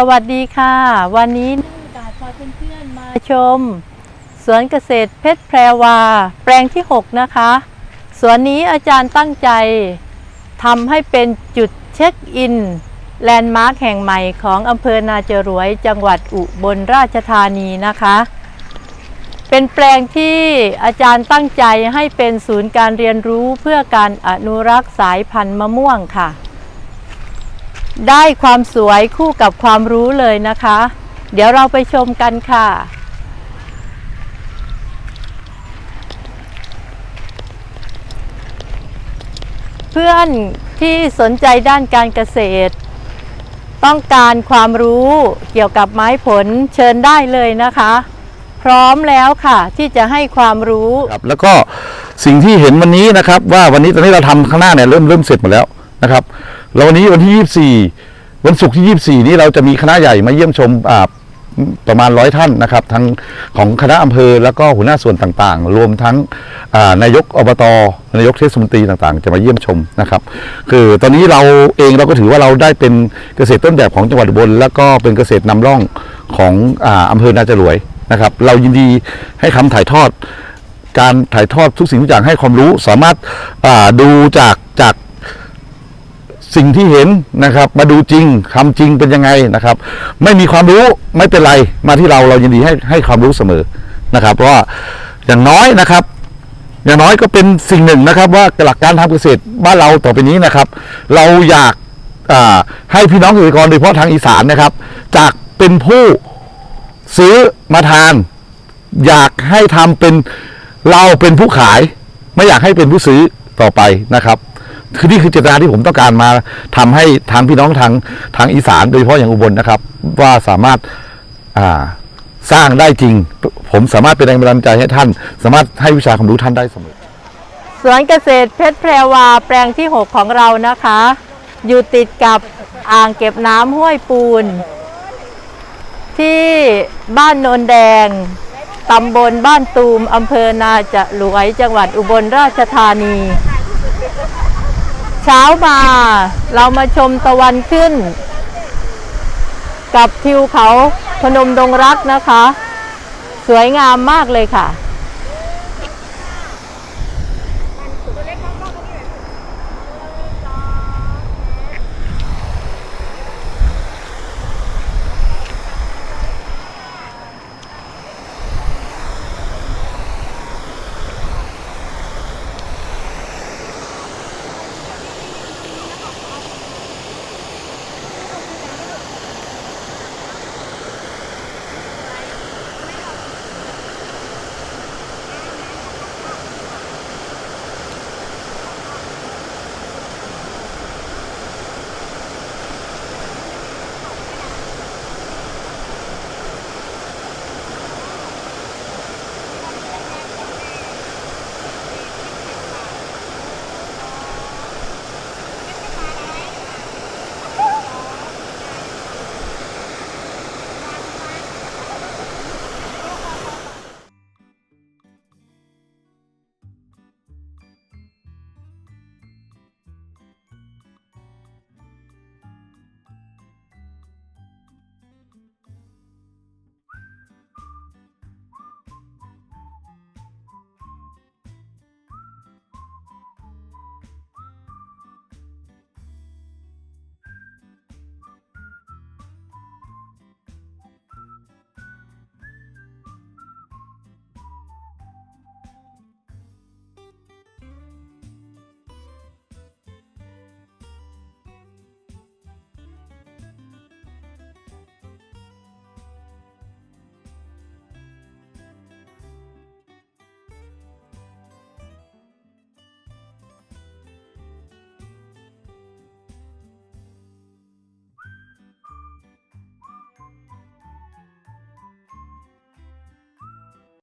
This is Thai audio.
สวัสดีค่ะ วันนี้โอกาสพาเพื่อนๆมาชม สวนเกษตรเพชรแพรวา แปลงที่ 6 นะคะ สวนนี้อาจารย์ตั้งใจทำให้เป็นจุดเช็คอิน แลนด์มาร์คแห่งใหม่ของอำเภอนาจรวย จังหวัดอุบลราชธานีนะคะ เป็นแปลงที่อาจารย์ตั้งใจให้เป็นศูนย์การเรียนรู้เพื่อการอนุรักษ์สายพันธุ์มะม่วงค่ะ ได้ความสวยคู่กับความรู้เลยนะคะ เดี๋ยวเราไปชมกันค่ะเพื่อนที่สนใจด้านการเกษตร ต้องการความรู้เกี่ยวกับไม้ผลเชิญได้เลยนะคะ พร้อมแล้วค่ะที่จะให้ความรู้ครับแล้วก็สิ่งที่เห็นวันนี้นะครับ ว่าวันนี้ตอนนี้เราทำข้างหน้าเนี่ยเริ่มเริ่มเสร็จหมดแล้ว นะครับแล้ววันนี้วันที่ 24 วันศุกร์ที่ 24 นี้เราจะมีคณะใหญ่มาเยี่ยมชมประมาณร้อยท่านนะครับทั้งของคณะอำเภอแล้วก็หัวหน้าส่วนต่างๆ รวมทั้งนายกอบตนายกเทศมนตรีต่างๆ จะมาเยี่ยมชมนะครับ คือตอนนี้เราเองเราก็ถือว่าเราได้เป็นเกษตรต้นแบบของจังหวัดอุบลแล้วก็เป็นเกษตรนำร่องของอ่าอำเภอนาจรวยนะครับ เรายินดีให้คำถ่ายทอด การถ่ายทอดทุกสิ่งทุกอย่างให้ความรู้สามารถดูจากจาก สิ่งที่เห็นนะครับ มาดูจริงคำจริงเป็นยังไงนะครับ ไม่มีความรู้ไม่เป็นไรมาที่เราเรายินดีให้ให้ความรู้เสมอนะครับ เพราะว่าอย่างน้อยนะครับ อย่างน้อยก็เป็นสิ่งหนึ่งนะครับ ว่าหลักการทำเกษตรบ้านเราต่อไปนี้นะครับ เราอยากให้พี่น้องเกษตรกรโดยเฉพาะทางอีสานนะครับ จากเป็นผู้ซื้อมาทาน อยากให้ทำเป็นเราเป็นผู้ขาย ไม่อยากให้เป็นผู้ซื้อต่อไปนะครับ คือนี่คือเจตนาที่ผมต้องการมาทำให้ทางพี่น้องทางทางอีสานโดยเฉพาะอย่างอุบลนะครับ ว่าสามารถอ่าสร้างได้จริง ผมสามารถเป็นแรงบันดาลใจให้ท่าน สามารถให้วิชาความรู้ท่านได้เสมอสวนเกษตรเพชรแพรวาแปลงที่ 6 ของเรานะคะ อยู่ติดกับอ่างเก็บน้ำห้วยปูน ที่บ้านโนนแดงตำบลบ้านตูมอำเภอนาจะหลวย จังหวัดอุบลราชธานี เช้ามาเรามาชมตะวันขึ้น กับทิวเขาพนมดงรักนะคะ สวยงามมากเลยค่ะ